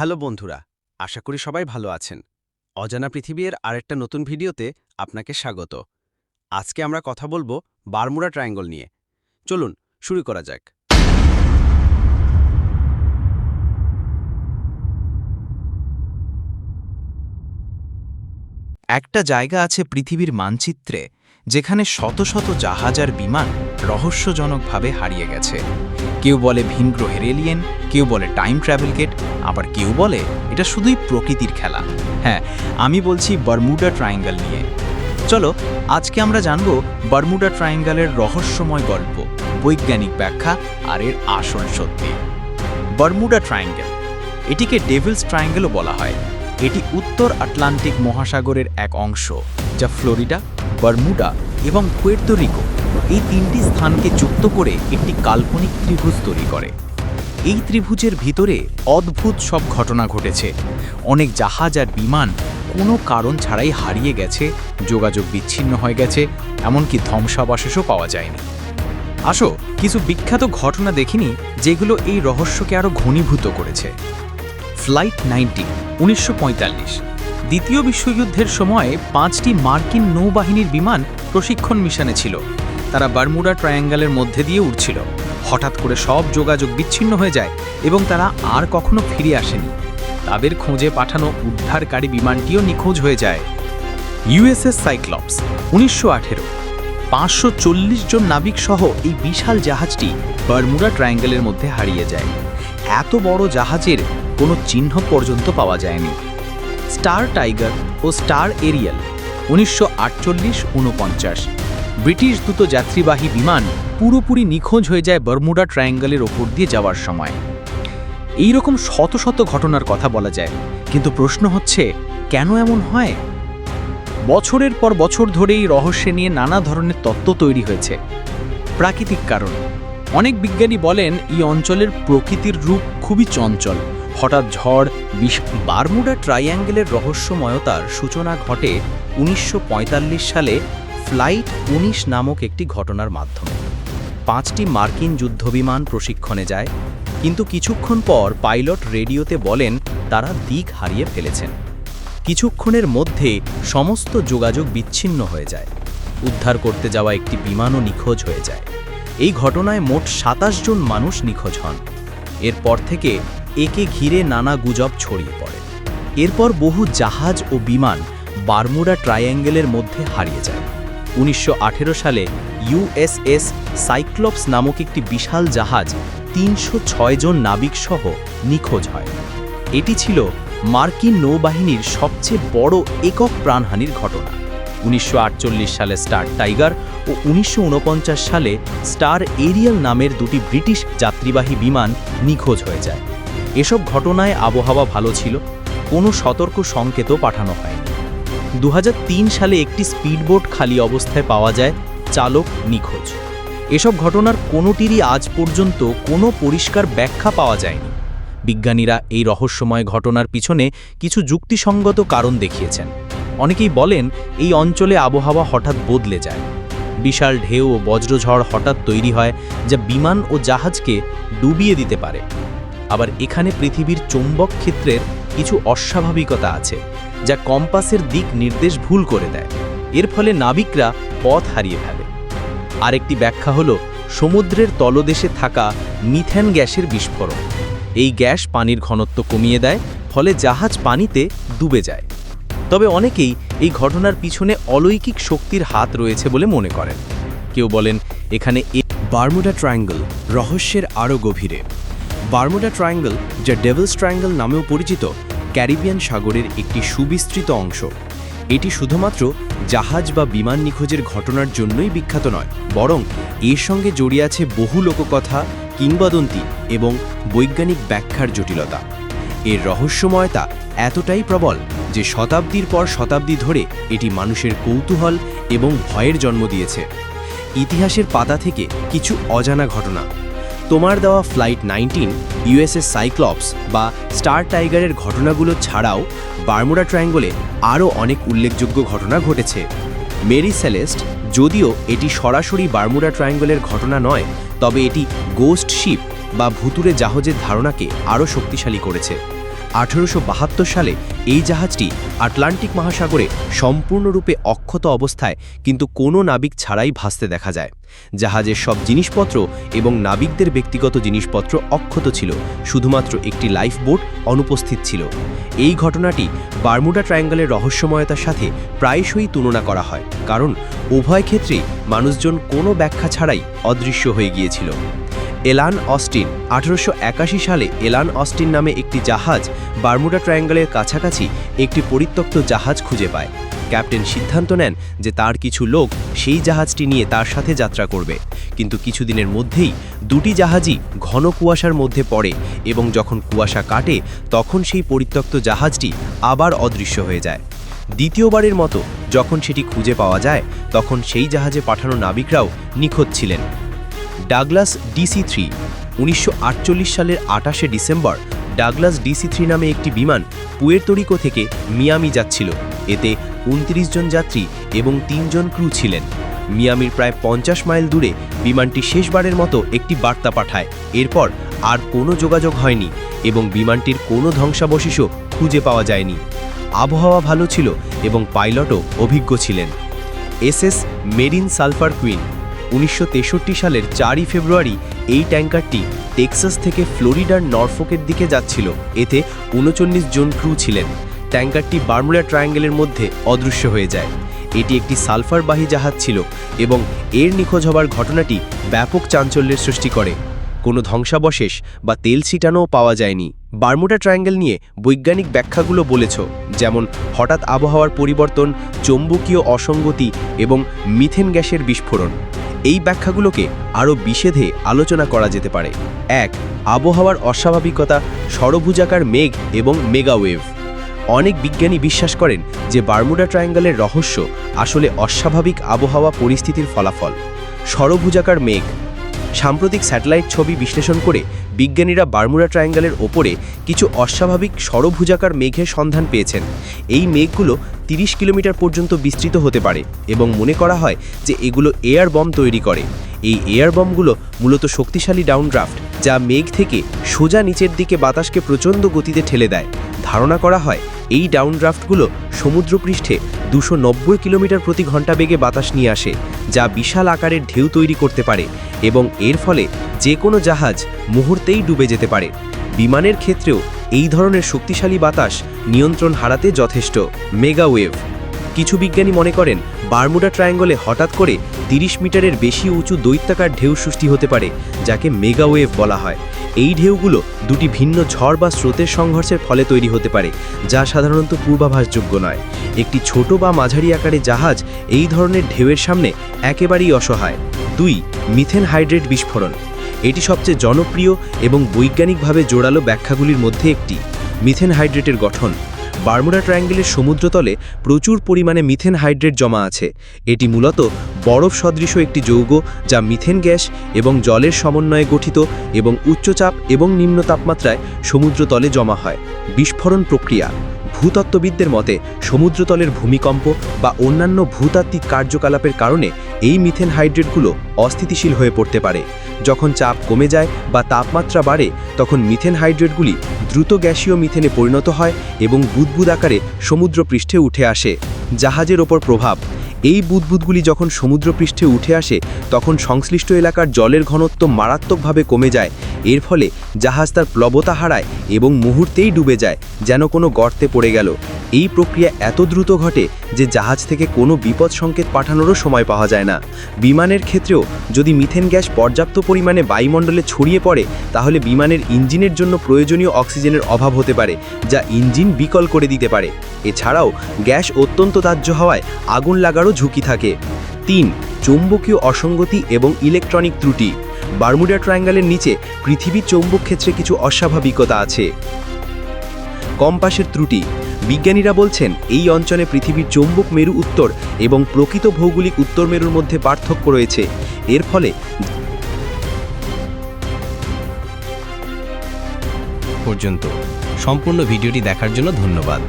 Hello বন্ধুরা, আশা করি সবাই ভালো আছেন। অজানা পৃথিবীর আরেকটা নতুন ভিডিওতে আপনাকে স্বাগত। আজকে আমরা কথা বলব বারমুডা ট্রায়াঙ্গল নিয়ে। চলুন, শুরু করা যাক। একটা জায়গা আছে পৃথিবীর মানচিত্রে, যেখানে শত শত জাহাজ আর বিমান রহস্যজনকভাবে হারিয়ে গেছে। কেউ বলে ভিন গ্রহের এলিয়েন কেউ বলে টাইম ট্রাভেল গেট আবার কেউ বলে এটা শুধুই প্রকৃতির খেলা। হ্যাঁ আমি বলছি বারমুডা ট্রায়াঙ্গল নিয়ে। চলো, আজকে আমরা জানব বারমুডা ট্রায়াঙ্গলের রহস্যময় গল্প, বৈজ্ঞানিক ব্যাখ্যা আর এর আসল সত্যি। বারমুডা ট্রায়াঙ্গেল এটিকে ডেভিলস ট্রায়াঙ্গেলও বলা হয়। এটি উত্তর আটলান্টিক মহাসাগরের এক অংশ, যা ফ্লোরিডা, বারমুডা এবং পুয়ের্তো রিকো এই তিনটি স্থানকে যুক্ত করে একটি কাল্পনিক ত্রিভুজ তৈরি করে। এই ত্রিভুজের ভিতরে অদ্ভুত সব ঘটনা ঘটেছে। অনেক জাহাজ আর বিমান কোনো কারণ ছাড়াই হারিয়ে গেছে, যোগাযোগ বিচ্ছিন্ন হয়ে গেছে, এমনকি ধ্বংসাবশেষও পাওয়া যায়নি। আসো, কিছু বিখ্যাত ঘটনা দেখিনি যেগুলো এই রহস্যকে আরও ঘনীভূত করেছে। ফ্লাইট নাইনটি উনিশশো পঁয়তাল্লিশ। দ্বিতীয় বিশ্বযুদ্ধের সময় পাঁচটি মার্কিন নৌবাহিনীর বিমান প্রশিক্ষণ মিশনে ছিল। তারা বারমুডা ট্রায়াঙ্গেলের মধ্যে দিয়ে উঠছিল হঠাৎ করে সব যোগাযোগ বিচ্ছিন্ন হয়ে যায় এবং তারা আর কখনো ফিরে আসেনি। তাদের খোঁজে পাঠানো উদ্ধারকারী বিমানটিও নিখোঁজ হয়ে যায়। ইউএসএস সাইক্লপস, উনিশশো আঠেরো। পাঁচশো জন নাবিক সহ এই বিশাল জাহাজটি বারমুডা ট্রায়াঙ্গেলের মধ্যে হারিয়ে যায়। এত বড় জাহাজের কোনো চিহ্ন পর্যন্ত পাওয়া যায়নি। স্টার টাইগার ও স্টার এরিয়াল, উনিশশো আটচল্লিশ ব্রিটিশ দ্রুত যাত্রীবাহী বিমান পুরোপুরি নিখোঁজ হয়ে যায় বারমুডা ট্রায়াঙ্গেলের ওপর দিয়ে যাওয়ার সময়। এই রকম শত শত ঘটনার কথা বলা যায়, কিন্তু প্রশ্ন হচ্ছে, কেন এমন হয়? বছরের পর বছর ধরে এই রহস্যে নিয়ে নানা ধরনের তত্ত্ব তৈরি হয়েছে। প্রাকৃতিক কারণ। অনেক বিজ্ঞানী বলেন, এই অঞ্চলের প্রকৃতির রূপ খুবই চঞ্চল। হঠাৎ ঝড়, বিষ, বারমুডা ট্রায়াঙ্গেলের রহস্যময়তার সূচনা ঘটে উনিশশো পঁয়তাল্লিশ সালে ফ্লাইট ১৯ নামক একটি ঘটনার মাধ্যমে। পাঁচটি মার্কিন যুদ্ধবিমান প্রশিক্ষণে যায়, কিন্তু কিছুক্ষণ পর পাইলট রেডিওতে বলেন তারা দিক হারিয়ে ফেলেছেন। কিছুক্ষণের মধ্যে সমস্ত যোগাযোগ বিচ্ছিন্ন হয়ে যায়, উদ্ধার করতে যাওয়া একটি বিমানও নিখোঁজ হয়ে যায়। এই ঘটনায় মোট সাতাশ জন মানুষ নিখোঁজ হন। এরপর থেকে একে ঘিরে নানা গুজব ছড়িয়ে পড়ে। এরপর বহু জাহাজ ও বিমান বারমুডা ট্রায়াঙ্গেলের মধ্যে হারিয়ে যায়। উনিশশো আঠেরো সালে ইউএসএস সাইক্লপস নামক একটি বিশাল জাহাজ তিনশো ছয় জন নাবিক সহ নিখোঁজ হয়। এটি ছিল মার্কিন নৌবাহিনীর সবচেয়ে বড় একক প্রাণহানির ঘটনা। উনিশশো আটচল্লিশ সালে স্টার টাইগার ও উনিশশো ঊনপঞ্চাশ সালে স্টার এরিয়াল নামের দুটি ব্রিটিশ যাত্রীবাহী বিমান নিখোঁজ হয়ে যায়। এসব ঘটনায় আবহাওয়া ভালো ছিল, কোনো সতর্ক সংকেতও পাঠানো হয়নি। দু হাজার তিন সালে একটি স্পিডবোট খালি অবস্থায় পাওয়া যায় চালক নিখোঁজ। এসব ঘটনার কোনোটিরই আজ পর্যন্ত কোনো পরিষ্কার ব্যাখ্যা পাওয়া যায়নি। বিজ্ঞানীরা এই রহস্যময় ঘটনার পিছনে কিছু যুক্তিসঙ্গত কারণ দেখিয়েছেন। অনেকেই বলেন, এই অঞ্চলে আবহাওয়া হঠাৎ বদলে যায়। বিশাল ঢেউ ও বজ্রঝড় হঠাৎ তৈরি হয়, যা বিমান ও জাহাজকে ডুবিয়ে দিতে পারে। আবার এখানে পৃথিবীর চৌম্বক ক্ষেত্রের কিছু অস্বাভাবিকতা আছে। যা কম্পাসের দিক নির্দেশ ভুল করে দেয়। এর ফলে নাবিকরা পথ হারিয়ে ফেলে। আরেকটি ব্যাখ্যা হল, সমুদ্রের তলদেশে থাকা মিথেন গ্যাসের বিস্ফোরণ। এই গ্যাস পানির ঘনত্ব কমিয়ে দেয়, ফলে জাহাজ পানিতে ডুবে যায়। তবে অনেকেই এই ঘটনার পিছনে অলৌকিক শক্তির হাত রয়েছে বলে মনে করেন। কেউ বলেন, এখানে বারমুডা ট্রায়াঙ্গল রহস্যের আরও গভীরে। বারমুডা ট্রায়াঙ্গল, যা ডেভিলস ট্রায়াঙ্গল নামেও পরিচিত ক্যারিবিয়ান সাগরের একটি সুবিস্তৃত অংশ। এটি শুধুমাত্র জাহাজ বা বিমান নিখোঁজের ঘটনার জন্যই বিখ্যাত নয়, বরং এর সঙ্গে জড়িয়ে আছে বহু লোককথা, কিংবদন্তি এবং বৈজ্ঞানিক ব্যাখ্যার জটিলতা। এর রহস্যময়তা এতটাই প্রবল যে শতাব্দীর পর শতাব্দী ধরে এটি মানুষের কৌতূহল এবং ভয়ের জন্ম দিয়েছে। ইতিহাসের পাতা থেকে কিছু অজানা ঘটনা। তোমার দেওয়া ফ্লাইট নাইনটিন ইউএসএস সাইক্লপস বা স্টার টাইগারের ঘটনাগুলো ছাড়াও বার্মুডা ট্রায়াঙ্গলে আরও অনেক উল্লেখযোগ্য ঘটনা ঘটেছে। মেরি সেলেস্ট যদিও এটি সরাসরি বার্মুডা ট্রায়াঙ্গলের ঘটনা নয়, তবে এটি গোস্ট শিপ বা ভুতুরে জাহাজের ধারণাকে আরও শক্তিশালী করেছে। আঠেরোশো বাহাত্তর সালে এই জাহাজটি আটলান্টিক মহাসাগরে সম্পূর্ণরূপে অক্ষত অবস্থায় কিন্তু কোনো নাবিক ছাড়াই ভাসতে দেখা যায়। জাহাজের সব জিনিসপত্র এবং নাবিকদের ব্যক্তিগত জিনিসপত্র অক্ষত ছিল, শুধুমাত্র একটি লাইফ বোট অনুপস্থিত ছিল। এই ঘটনাটি বারমুডা ট্রায়াঙ্গলের রহস্যময়তার সাথে প্রায়শই তুলনা করা হয়, কারণ উভয় ক্ষেত্রেই মানুষজন কোনো ব্যাখ্যা ছাড়াই অদৃশ্য হয়ে গিয়েছিল। এলান অস্টিন। আঠারোশো একাশি সালে এলান অস্টিন নামে একটি জাহাজ বারমুডা ট্রায়াঙ্গলের কাছাকাছি একটি পরিত্যক্ত জাহাজ খুঁজে পায়। ক্যাপ্টেন সিদ্ধান্ত নেন যে তার কিছু লোক সেই জাহাজটি নিয়ে তার সাথে যাত্রা করবে। কিন্তু কিছুদিনের মধ্যেই দুটি জাহাজই ঘন কুয়াশার মধ্যে পড়ে এবং যখন কুয়াশা কাটে, তখন সেই পরিত্যক্ত জাহাজটি আবার অদৃশ্য হয়ে যায়। দ্বিতীয়বারের মতো যখন সেটি খুঁজে পাওয়া যায়, তখন সেই জাহাজে পাঠানো নাবিকরাও নিখোঁজ ছিলেন। ডাগলাস ডিসি থ্রি, উনিশশো আটচল্লিশ সালের আটাশে ডিসেম্বর ডাগলাস ডিসি থ্রি নামে একটি বিমান পুয়ের্তরিকো থেকে মিয়ামি যাচ্ছিল। এতে উনত্রিশ জন যাত্রী এবং তিনজন ক্রু ছিলেন। মিয়ামির প্রায় পঞ্চাশ মাইল দূরে বিমানটি শেষবারের মতো একটি বার্তা পাঠায়। এরপর আর কোনো যোগাযোগ হয়নি এবং বিমানটির কোনো ধ্বংসাবশেষও খুঁজে পাওয়া যায়নি। আবহাওয়া ভালো ছিল এবং পাইলটও অভিজ্ঞ ছিলেন। এসএস মেরিন সালফার কুইন উনিশশো তেষট্টি সালের চারই ফেব্রুয়ারি এই ট্যাঙ্কারটি টেক্সাস থেকে ফ্লোরিডার নরফোকের দিকে যাচ্ছিল। এতে উনচল্লিশ জন ক্রু ছিলেন। ট্যাঙ্কারটি বার্মুডা ট্রায়াঙ্গেলের মধ্যে অদৃশ্য হয়ে যায়। এটি একটি সালফারবাহী জাহাজ ছিল এবং এর নিখোঁজ হবার ঘটনাটি ব্যাপক চাঞ্চল্যের সৃষ্টি করে। কোনো ধ্বংসাবশেষ বা তেল ছিটানোও পাওয়া যায়নি। বারমুডা ট্রায়াঙ্গেল নিয়ে বৈজ্ঞানিক ব্যাখ্যাগুলো বলেছ, যেমন হঠাৎ আবহাওয়ার পরিবর্তন, চৌম্বকীয় অসঙ্গতি এবং মিথেন গ্যাসের বিস্ফোরণ। এই ব্যাখ্যাগুলোকে আরও বিষেধে আলোচনা করা যেতে পারে। এক, আবহাওয়ার অস্বাভাবিকতা সরভুজাকার মেঘ এবং মেগাওয়েভ। অনেক বিজ্ঞানী বিশ্বাস করেন যে বার্মুডা ট্রায়াঙ্গলের রহস্য আসলে অস্বাভাবিক আবহাওয়া পরিস্থিতির ফলাফল। সরভুজাকার মেঘ। সাম্প্রতিক স্যাটেলাইট ছবি বিশ্লেষণ করে বিজ্ঞানীরা বারমুডা ট্রায়াঙ্গেলের ওপরে কিছু অস্বাভাবিক সরভুজাকার মেঘের সন্ধান পেয়েছেন। এই মেঘগুলো 30 কিলোমিটার পর্যন্ত বিস্তৃত হতে পারে এবং মনে করা হয় যে এগুলো এয়ার বম তৈরি করে। এই এয়ার বমগুলো মূলত শক্তিশালী ডাউনড্রাফট, যা মেঘ থেকে সোজা নিচের দিকে বাতাসকে প্রচণ্ড গতিতে ঠেলে দেয়। ধারণা করা হয় এই ডাউনড্রাফটগুলো সমুদ্রপৃষ্ঠে দুশো নব্বই কিলোমিটার প্রতি ঘণ্টা বেগে বাতাস নিয়ে আসে, যা বিশাল আকারের ঢেউ তৈরি করতে পারে এবং এর ফলে যে কোনো জাহাজ মুহূর্তেই ডুবে যেতে পারে। বিমানের ক্ষেত্রেও এই ধরনের শক্তিশালী বাতাস নিয়ন্ত্রণ হারাতে যথেষ্ট। মেগাওয়েভ কিছু বিজ্ঞানী মনে করেন, বারমুডা ট্রায়াঙ্গলে হঠাৎ করে 30 মিটারের বেশি উঁচু দৈত্যাকার ঢেউ সৃষ্টি হতে পারে, যাকে মেগাওয়েভ বলা হয়। এই ঢেউগুলো দুটি ভিন্ন ঝড় বা স্রোতের সংঘর্ষের ফলে তৈরি হতে পারে, যা সাধারণত পূর্বাভাসযোগ্য নয়। একটি ছোট বা মাঝারি আকারের জাহাজ এই ধরনের ঢেউয়ের সামনে একেবারেই অসহায়। দুই, মিথেন হাইড্রেট বিস্ফোরণ। এটি সবচেয়ে জনপ্রিয় এবং বৈজ্ঞানিকভাবে জোরালো ব্যাখ্যাগুলির মধ্যে একটি। মিথেন হাইড্রেটের গঠন। বারমুডা ট্রায়াঙ্গেলের সমুদ্রতলে প্রচুর পরিমাণে মিথেন হাইড্রেট জমা আছে। এটি মূলত বরফ সদৃশ একটি যৌগ যা মিথেন গ্যাস এবং জলের সমন্বয়ে গঠিত এবং উচ্চচাপ এবং নিম্ন তাপমাত্রায় সমুদ্রতলে জমা হয়। বিস্ফোরণ প্রক্রিয়া। ভূতত্ত্ববিদদের মতে, সমুদ্রতলের ভূমিকম্প বা অন্যান্য ভূতাত্ত্বিক কার্যকলাপের কারণে এই মিথেন হাইড্রেটগুলো অস্থিতিশীল হয়ে পড়তে পারে। যখন চাপ কমে যায় বা তাপমাত্রা বাড়ে, তখন মিথেন হাইড্রেটগুলি দ্রুত গ্যাসীয় মিথেনে পরিণত হয় এবং বুদবুদ আকারে সমুদ্রপৃষ্ঠে উঠে আসে। জাহাজের ওপর প্রভাব। এই বুদবুদগুলি যখন সমুদ্রপৃষ্ঠে উঠে আসে, তখন সংশ্লিষ্ট এলাকার জলের ঘনত্ব মারাত্মকভাবে কমে যায় এর ফলে জাহাজ তার প্লবতা হারায় এবং মুহূর্তেই ডুবে যায়, যেন কোনো গর্তে পড়ে গেল। এই প্রক্রিয়া এত দ্রুত ঘটে যে জাহাজ থেকে কোনো বিপদ সংকেত পাঠানোরও সময় পাওয়া যায় না। বিমানের ক্ষেত্রেও যদি মিথেন গ্যাস পর্যাপ্ত পরিমাণে বায়ুমণ্ডলে ছড়িয়ে পড়ে, তাহলে বিমানের ইঞ্জিনের জন্য প্রয়োজনীয় অক্সিজেনের অভাব হতে পারে, যা ইঞ্জিন বিকল করে দিতে পারে। এছাড়াও গ্যাস অত্যন্ত দাহ্য হওয়ায় আগুন লাগারও ঝুঁকি থাকে। তিন, চৌম্বকীয় অসঙ্গতি এবং ইলেকট্রনিক ত্রুটি। বারমুডা ট্রায়াঙ্গেলের নিচে পৃথিবীর চৌম্বক ক্ষেত্রে কিছু অস্বাভাবিকতা আছে। কম্পাসের ত্রুটি, বিজ্ঞানীরা বলছেন এই অঞ্চলে পৃথিবীর চৌম্বক মেরু উত্তর এবং প্রকৃত ভৌগোলিক উত্তর মেরুর মধ্যে পার্থক্য রয়েছে। এর ফলে পর্যন্ত। সম্পূর্ণ ভিডিওটি দেখার জন্য ধন্যবাদ।